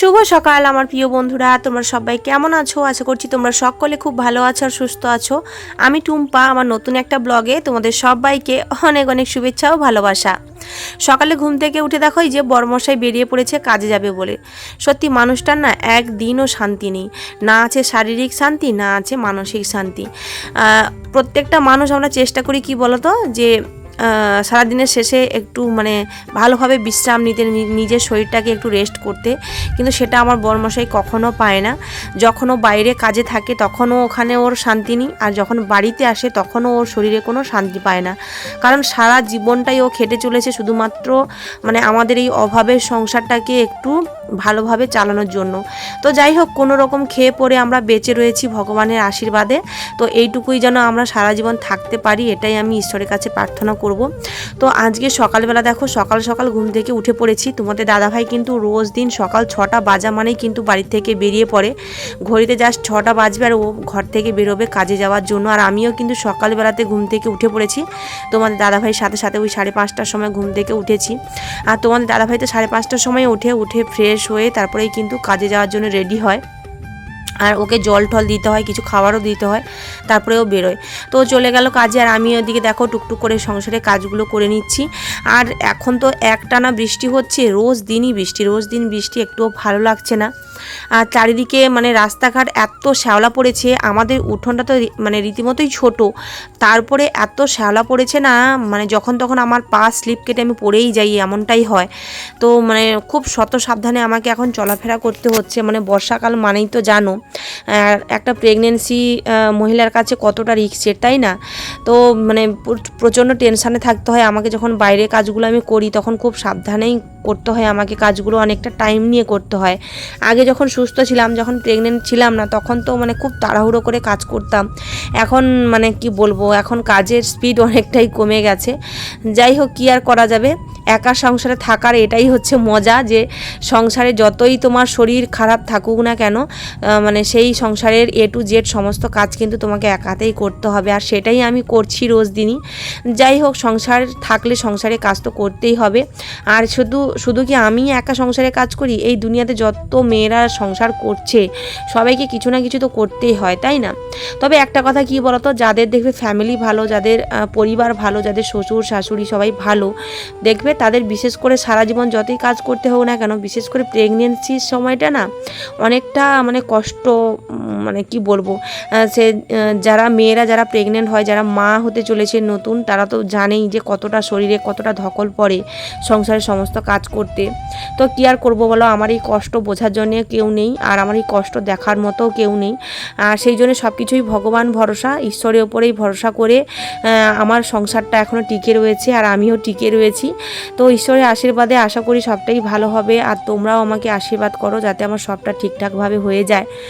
শুভ সকাল আমার প্রিয় বন্ধুরা, তোমরা সবাই কেমন আছো? আশা করছি তোমরা সকলে খুব ভালো আছো আর সুস্থ আছো। আমি টুম্পা, আমার নতুন একটা ব্লগে তোমাদের সবাইকে অনেক অনেক শুভেচ্ছা ও ভালোবাসা। সকালে ঘুম থেকে উঠে দেখো যে বরমশাই বেরিয়ে পড়েছে, কাজে যাবে বলে। সত্যি মানুষটার না একদিনও শান্তি নেই। না আছে শারীরিক শান্তি, না আছে মানসিক শান্তি। প্রত্যেকটা মানুষ আমরা চেষ্টা করি কি বলতো? যে সারাদিনের শেষে একটু মানে ভালোভাবে বিশ্রাম নিতে নিজের শরীরটাকে একটু রেস্ট করতে। কিন্তু সেটা আমার বরমশাই কখনো পায় না। যখনও বাইরে কাজে থাকে, তখনও ওখানে ওর শান্তি নেই। আর যখন বাড়িতে আসে, তখনও ওর শরীরে কোনো শান্তি পায় না। কারণ সারা জীবনটাই ও খেটে চলেছে শুধুমাত্র মানে আমাদের এই অভাবের সংসারটাকে একটু ভালোভাবে চালানোর জন্য। তো যাই হোক, কোনো রকম খেয়ে পরে আমরা বেঁচে রয়েছি ভগবানের আশীর্বাদে। তো এইটুকুই যেন আমরা সারা জীবন থাকতে পারি, এটাই আমি ঈশ্বরের কাছে প্রার্থনা করব। তো আজকে সকালবেলা দেখো, সকাল সকাল ঘুম থেকে উঠে পড়েছি। তোমাদের দাদাভাই কিন্তু রোজ দিন সকাল ছটা বাজা মানেই কিন্তু বাড়ি থেকে বেরিয়ে পড়ে। ঘড়িতে জাস্ট ছটা বাজবে আর ও ঘর থেকে বেরোবে কাজে যাওয়ার জন্য। আর আমিও কিন্তু সকালবেলাতে ঘুম থেকে উঠে পড়েছি। তোমাদের দাদাভাইয়ের সাথে সাথে ওই সাড়ে পাঁচটার সময় ঘুম থেকে উঠেছি। আর তোমাদের দাদাভাই তো সাড়ে পাঁচটার সময় উঠে উঠে ফ্রেশ হয়ে তারপরেই কিন্তু কাজে যাওয়ার জন্য রেডি হয়। আর ওকে জল টল দিতে হয়, কিছু খাবারও দিতে হয় তারপরে ও বেরোয়। তো চলে গেল কাজে আর আমি ওদিকে দেখো টুকটুক করে সংসারে কাজগুলো করে নিচ্ছি। আর এখন তো একটানা বৃষ্টি হচ্ছে, রোজ দিনই বৃষ্টি, রোজ দিন বৃষ্টি, একটুও ভালো লাগছে না। আর চারিদিকে মানে রাস্তাঘাট এত শ্যাওলা পড়েছে, আমাদের উঠোনটা তো মানে রীতিমতোই ছোট, তারপরে এত শ্যাওলা পড়েছে না মানে যখন তখন আমার পা স্লিপ কেটে আমি পড়েই যাই, এমনটাই হয়। তো মানে খুব শত সাবধানে আমাকে এখন চলাফেরা করতে হচ্ছে মানে বর্ষাকাল মানেই তো জানো। আর একটা প্রেগনেন্সি মহিলার কাছে কতটা রিক্সের তাই না? তো মানে প্রচণ্ড টেনশানে থাকতে হয়। আমাকে যখন বাইরে কাজগুলো আমি করি তখন খুব সাবধানেই করতে হয় আমাকে। কাজগুলো অনেকটা টাইম নিয়ে করতে হয়। আগে যখন সুস্থ ছিলাম যখন প্রেগনেন্ট ছিলাম না তখন তো মানে খুব তাড়াহুড়ো করে কাজ করতাম। এখন মানে কি বলব এখন কাজের স্পিড অনেকটাই কমে গেছে। যাই হোক কী আর করা যাবে? একা সংসারে থাকার এটাই হচ্ছে মজা যে সংসারে যতই তোমার শরীর খারাপ থাকুক না কেন আহ, মানে সেই সংসারের এ টু জেড সমস্ত কাজ কিন্তু তোমাকে একাতেই করতে হবে। আর সেটাই আমি করছি রোজ দিনই। যাই হোক, সংসার থাকলে সংসারে কাজ তো করতেই হবে। আর শুধু শুধু কি আমি একা সংসারে কাজ করি? এই দুনিয়াতে যত মেয়েরা সংসার করছে, সবাইকে কিছু না কিছু তো করতেই হয়, তাই না? তবে একটা কথা কি বলতো? যাদের দেখবে ফ্যামিলি ভালো, যাদের পরিবার ভালো, যাদের শ্বশুর, শাশুড়ি সবাই ভালো, দেখবে তাদের বিশেষ করে সারা জীবন যতই কাজ করতে হোক না কেন, বিশেষ করে প্রেগনেন্সির সময়টা না, অনেকটা মানে কষ্ট মানে কি বলব সে যারা মেয়েরা যারা প্রেগনেন্ট হয়, যারা মা হতে চলেছে নতুন, তারা তো জানেই যে কতটা শরীরে কতটা ধকল পড়ে সংসারের সমস্ত কাজ করতে। তো কী আর করব বলো? আমার এই কষ্ট বোঝার জন্য কেউ নেই, আর আমার এই কষ্ট দেখার মতো কেউ নেই। আর সেই জন্য সব কিছুই ভগবান ভরসা, ঈশ্বরের ওপরেই ভরসা করে আমার সংসারটা এখনও টিকে রয়েছে, আর আমিও টিকে রয়েছি। তো ঈশ্বরের আশীর্বাদে আশা করি সবটাই ভালো হবে, আর তোমরাও আমাকে আশীর্বাদ করো যাতে আমার সবটা ঠিকঠাকভাবে হয়ে যায়।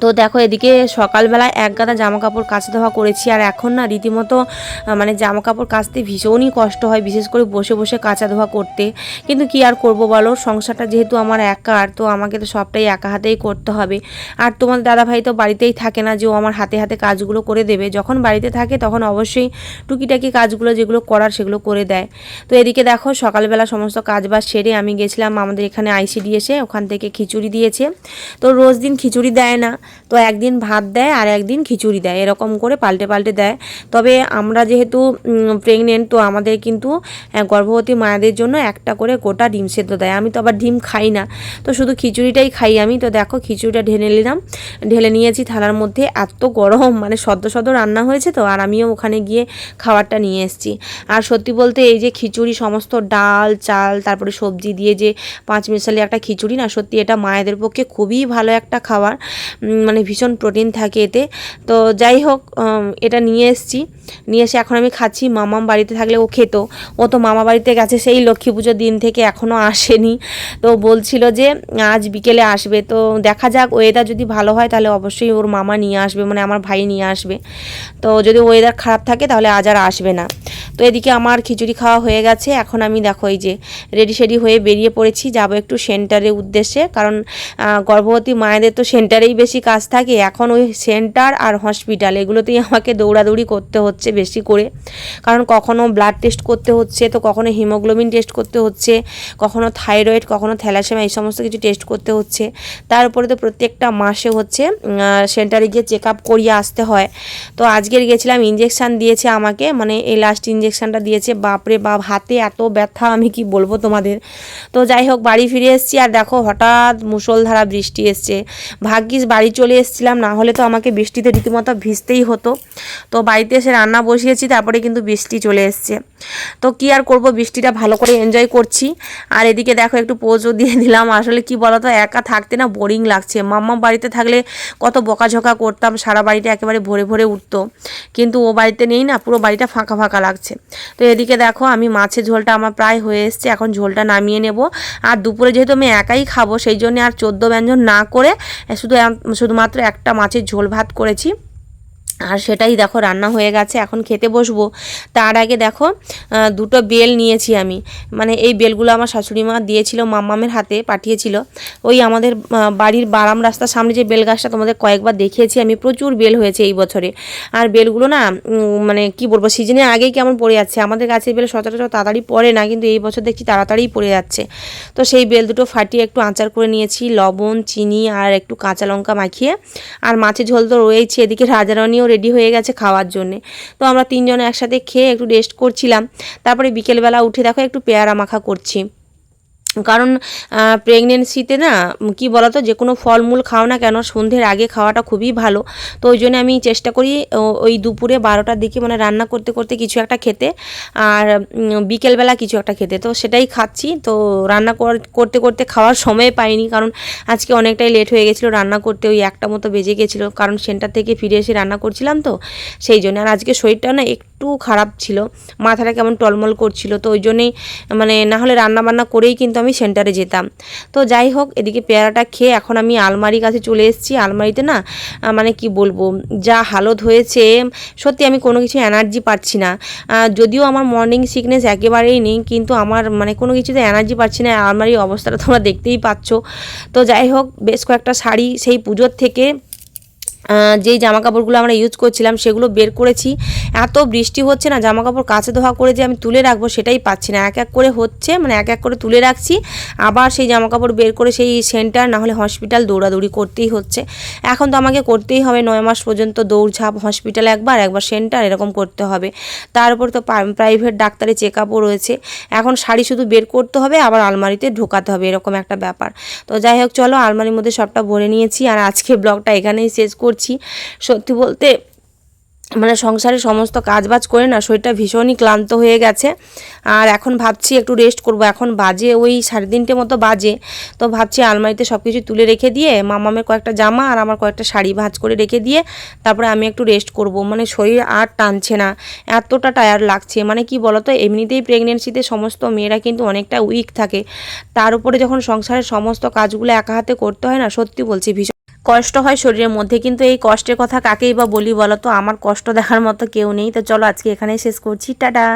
তো দেখো এদিকে সকালবেলায় এক গাদা জামা কাপড় কাচা ধোয়া করেছি, আর এখন না রীতিমতো মানে জামা কাপড় কাচতে ভীষণই কষ্ট হয়, বিশেষ করে বসে বসে কাচা ধোয়া করতে। কিন্তু কি আর করব বলো? সংসারটা যেহেতু আমার একার তো আমাকে তো সবটাই একা হাতেই করতে হবে। আর তোমার দাদাভাই তো বাড়িতেই থাকে না, যে ও আমার হাতে হাতে কাজগুলো করে দেবে। যখন বাড়িতে থাকে, তখন অবশ্যই টুকিটাকি কাজগুলো যেগুলো করার সেগুলো করে দেয়। তো এদিকে দেখো, সকালবেলা সমস্ত কাজ বাজ সেরে আমি গেছিলাম আমাদের এখানে আইসিডি এসে, ওখান থেকে খিচুড়ি দিয়েছে। তো রোজ দিন খিচুড়ি দেয় না। তো একদিন ভাত দেয় আর একদিন খিচুড়ি দেয়, এরকম করে পাল্টে পাল্টে দেয়। তবে আমরা যেহেতু প্রেগনেন্ট তো আমাদের কিন্তু গর্ভবতী মায়েদের জন্য একটা করে গোটা ডিম সেদ্ধ দেয়। আমি তো আবার ডিম খাই না, তো শুধু খিচুড়িটাই খাই আমি। তো দেখো খিচুড়িটা ঢেলে নিলাম, ঢেলে নিয়েছি থালার মধ্যে। এত গরম মানে সদ্য সদ্য রান্না হয়েছে তো, আর আমিও ওখানে গিয়ে খাবারটা নিয়ে এসেছি। আর সত্যি বলতে এই যে খিচুড়ি, সমস্ত ডাল, চাল, তারপরে সবজি দিয়ে যে পাঁচ মিশালি একটা খিচুড়ি না, সত্যি এটা মায়েদের পক্ষে খুবই ভালো একটা খাবার। মানে ভীষণ প্রোটিন থাকে এতে। তো যাই হোক এটা নিয়ে এসেছি। নিয়ে এসে এখন আমি খাচ্ছি, মামাম বাড়িতে থাকলে ও খেত। ও তো মামা বাড়িতে গেছে, সেই লক্ষ্মী পুজোর দিন থেকে এখনও আসেনি। তো বলছিল যে, আজ বিকেলে আসবে। তো দেখা যাক ওয়েদার যদি ভালো হয় তাহলে অবশ্যই ওর মামা নিয়ে আসবে মানে আমার ভাই নিয়ে আসবে। তো যদি ওয়েদার খারাপ থাকে তাহলে আজ আর আসবে না। তো এদিকে আমার খিচুড়ি খাওয়া হয়ে গেছে। এখন আমি দেখো এই যে রেডি সেডি হয়ে বেরিয়ে পড়েছি। যাব একটু সেন্টারের উদ্দেশ্যে, কারণ গর্ভবতী মায়েদের তো সেন্টারেই বেশি কাজ থাকে। এখন ওই সেন্টার আর হসপিটাল এগুলোতেই আমাকে দৌড়াদৌড়ি করতে হচ্ছে। বেশি করে। কারণ কখনো ব্লাড টেস্ট করতে হচ্ছে, তো কখনো হিমোগ্লোবিন টেস্ট করতে হচ্ছে, কখনো থাইরয়েড কখনো থ্যালাসেমা এই সমস্ত কিছু টেস্ট করতে হচ্ছে। তার উপরে তো প্রত্যেকটা মাসে হচ্ছে সেন্টারে গিয়ে চেক আপ করিয়ে আসতে হয়। তো আজকের গেছিলাম ইঞ্জেকশান দিয়েছে আমাকে মানে এই লাস্ট ইঞ্জেকশানটা দিয়েছে। বাপরে বাপ, হাতে এত ব্যথা, আমি কি বলব তোমাদের? তো যাই হোক, বাড়ি ফিরে এসেছি, আর দেখো হঠাৎ মুষলধারা বৃষ্টি এসছে। ভাগ্যিস বাড়ি চলে এসেছিলাম, না হলে তো আমাকে বৃষ্টিতে রীতিমতো ভিজতেই হতো। তো বাড়িতে এসে রান্না বসিয়েছি, তারপরে কিন্তু বৃষ্টি চলে এসছে। তো কি আর করব, বৃষ্টিটা ভালো করে এনজয় করছি। আর এদিকে দেখো, একটু পোজও দিয়ে দিলাম। আসলে কি বলতো, একা থাকতে না বোরিং লাগছে। মাম্মা বাড়িতে থাকলে কত বকাঝকা করতাম, সারা বাড়িটা একেবারে ভরে ভরে উঠতো। কিন্তু ও বাড়িতে নেই না, পুরো বাড়িটা ফাঁকা ফাঁকা লাগছে। তো এদিকে দেখো, আমি মাছের ঝোলটা আমার প্রায় হয়ে এসছে, এখন ঝোলটা নামিয়ে নেব। আর দুপুরে যেহেতু আমি একাই খাব, সেই জন্য আর চোদ্দ ব্যঞ্জন না করে, শুধু শুধুমাত্র একটা মাছের ঝোল ভাত করেছি। আর সেটাই দেখো রান্না হয়ে গেছে, এখন খেতে বসবো। তার আগে দেখো দুটো বেল নিয়েছি আমি। মানে এই বেলগুলো আমার শাশুড়ি মা দিয়েছিল, মাম্মামের হাতে পাঠিয়েছিল। ওই আমাদের বাড়ির বারাম রাস্তার সামনে যে বেল গাছটা তোমাদের কয়েকবার দেখিয়েছি, আমি প্রচুর বেল হয়েছে এই বছরে। আর বেলগুলো না মানে কি বলব, সিজনের আগেই কেমন পড়ে যাচ্ছে। আমাদের গাছের বেল সচরাচর তাড়াতাড়ি পড়ে না, কিন্তু এই বছর দেখছি তাড়াতাড়ি পড়ে যাচ্ছে। তো সেই বেল দুটো ফাটিয়ে একটু আচার করে নিয়েছি, লবণ, চিনি আর একটু কাঁচা লঙ্কা মাখিয়ে। আর মাছের ঝোল তো রয়েছে এদিকে রাজারানিও রেডি হয়ে গেছে খাওয়ার জন্যে। তো আমরা তিনজনে একসাথে খেয়ে একটু রেস্ট করছিলাম। তারপরে বিকেলবেলা উঠে দেখো একটু পেয়ারা মাখা করছি। কারণ প্রেগনেন্সিতে না কি বলতো, যে কোনো ফলমূল খাও না কেন, সন্ধ্যের আগে খাওয়াটা খুবই ভালো। তো ওই জন্য আমি চেষ্টা করি ওই দুপুরে বারোটার দিকে মানে রান্না করতে করতে কিছু একটা খেতে, আর বিকেলবেলা কিছু একটা খেতে। তো সেটাই খাচ্ছি। তো রান্না কর- করতে করতে খাওয়ার সময় পাইনি, কারণ আজকে অনেকটাই লেট হয়ে গেছিল রান্না করতে, ওই একটা মতো বেজে গেছিল। কারণ সেন্টার থেকে ফিরে এসে রান্না করছিলাম তো, সেই জন্য। আর আজকে শরীরটা না একটু খারাপ ছিল। মাথাটা কেমন টলমল করছিল, তো ওই জন্যেই মানে না হলে রান্না বান্না করেই কিন্তু আমি সেন্টারে যেতাম। তো যাই হোক, এদিকে পেয়ারাটা খেয়ে এখন আমি আলমারির কাছে চলে এসেছি। আলমারিতে না মানে কি বলব, যা হালত হয়েছে, সত্যি আমি কোনো কিছু এনার্জি পাচ্ছি না। যদিও আমার মর্নিং সিকনেস একেবারেই নেই, কিন্তু আমার মানে কোনো কিছুতে এনার্জি পাচ্ছি না। আলমারির অবস্থাটা তোমরা দেখতেই পাচ্ছ। তো যাই হোক, বেশ কয়েকটা শাড়ি সেই পুজোর থেকে যেই জামা কাপড়গুলো আমরা ইউজ করছিলাম, সেগুলো বের করেছি। এত বৃষ্টি হচ্ছে না জামা কাপড় কাছে ধোয়া করে যে আমি তুলে রাখব সেটাই পাচ্ছি না। এক এক করে হচ্ছে মানে এক এক করে তুলে রাখছি। আবার সেই জামা কাপড় বের করে সেই সেন্টার, না হলে হসপিটাল দৌড়াদৌড়ি করতেই হচ্ছে। এখন তো আমাকে করতেই হবে, নয় মাস পর্যন্ত দৌড়ঝাঁপ হসপিটাল একবার একবার সেন্টার, এরকম করতে হবে। তার উপর তো প্রাইভেট ডাক্তারের চেক আপও রয়েছে। এখন শাড়ি শুধু বের করতে হবে, আবার আলমারিতে ঢোকাতে হবে, এরকম একটা ব্যাপার। তো যাই হোক, চলো আলমারির মধ্যে সবটা ভরে নিয়েছি। আর আজকে ব্লগটা এখানেই শেষ করছি। সত্যি বলতে মানে সংসারে সমস্ত কাজবাজ করে না, শরীরটা ভীষণই ক্লান্ত হয়ে গেছে। আর এখন ভাবছি একটু রেস্ট করব। এখন বাজে ওই সাড়ে তিনটে মতো বাজে। তো ভাবছি আলমারিতে সব কিছু তুলে রেখে দিয়ে, মামামের কয়েকটা জামা আর আমার কয়েকটা শাড়ি ভাজ করে রেখে দিয়ে, তারপরে আমি একটু রেস্ট করব। মানে শরীর আর টানছে না। এতটা টায়ার লাগছে। মানে কি বলতো, এমনিতেই প্রেগনেন্সিতে সমস্ত মেয়েরা কিন্তু অনেকটা উইক থাকে। তার উপরে যখন সংসারের সমস্ত কাজগুলো একা হাতে করতে হয় না, সত্যি বলছি ভীষণ কষ্ট হয় শরীরের মধ্যে, কিন্তু এই কষ্টের কথা কাকেই বা বলি বলো তো? আমার কষ্ট দেখার মতো কেউ নেই। তো চলো আজকে এখানেই শেষ করছি। টাটা!